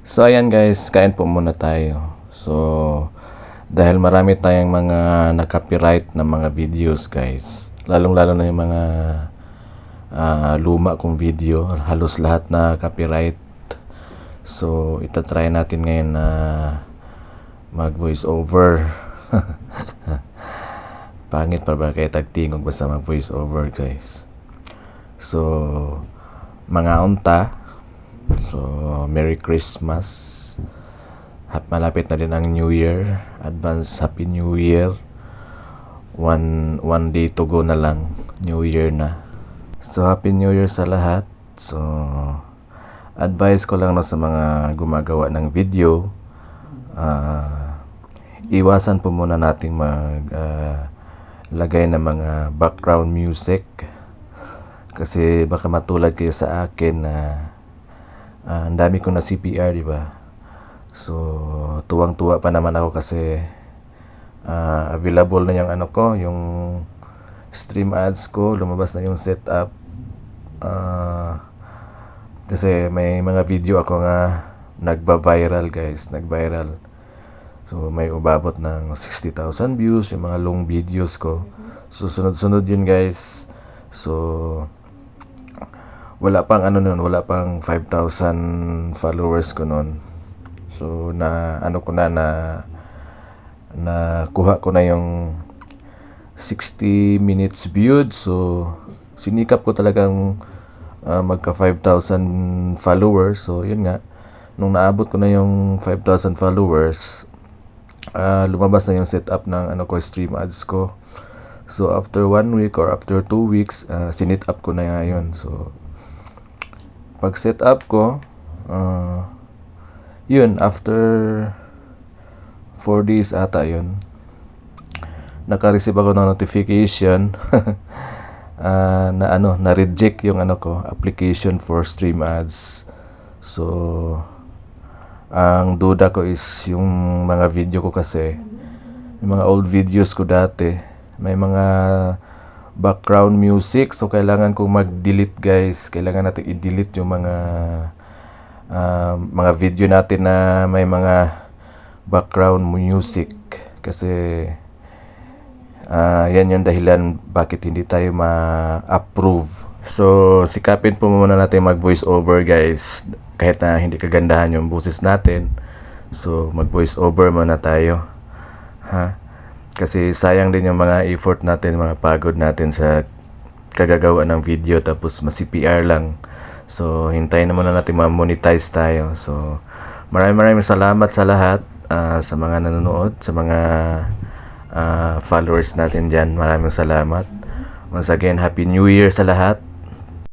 So ayan guys, kain po muna tayo. So dahil marami tayong mga na-copyright na mga videos guys. Lalong-lalo na yung mga ah, luma kong video, halos lahat na copyright. So itatry natin ngayon na mag voice over. Pangit pa ba kaya tagtingog basta mag voice over guys. So mga unta, So, Merry Christmas. Hap malapit na din ang New Year. Advance Happy New Year. One, one day to go na lang. New Year na. So, Happy New Year sa lahat. So, advice ko lang no sa mga gumagawa ng video. ah, iwasan po muna nating mag ah, lagay ng mga background music. Kasi baka matulad kayo sa akin na Ah, ang dami ko na CPR, di ba? So, tuwang-tuwa pa naman ako kasi ah, available na yung ano ko, yung stream ads ko, lumabas na yung setup. Ah, kasi may mga video ako nga nagba-viral, guys, nag-viral. So, may umabot ng 60,000 views, yung mga long videos ko. So, sunod-sunod yun, guys. So, wala pang ano nun, wala pang 5,000 followers ko nun. So, na ano ko na na na kuha ko na yung 60 minutes viewed. So, sinikap ko talagang ah, magka 5,000 followers. So, yun nga. Nung naabot ko na yung 5,000 followers, ah, lumabas na yung setup ng ano ko, stream ads ko. So, after one week or after two weeks, ah, sinit up ko na yun. So, pag set up ko, ah, yun, after 4 days ata yun, naka-receive ako ng notification ah, na ano, na-reject yung ano ko, application for stream ads. So, ang duda ko is yung mga video ko kasi, yung mga old videos ko dati, may mga background music. So, kailangan kong mag-delete guys. Kailangan natin i-delete yung mga ah, mga video natin na may mga background music. Kasi ah, yan yung dahilan bakit hindi tayo ma-approve. So, sikapin po muna natin mag-voice over guys. Kahit na hindi kagandahan yung boses natin. So, mag-voice over muna tayo. Ha? Kasi sayang din yung mga effort natin, mga pagod natin sa kagagawa ng video tapos ma-CPR lang. So, hintayin na muna natin ma-monetize tayo. So, maraming maraming salamat sa lahat, ah, sa mga nanonood, sa mga ah, followers natin dyan. Maraming salamat. Once again, Happy New Year sa lahat.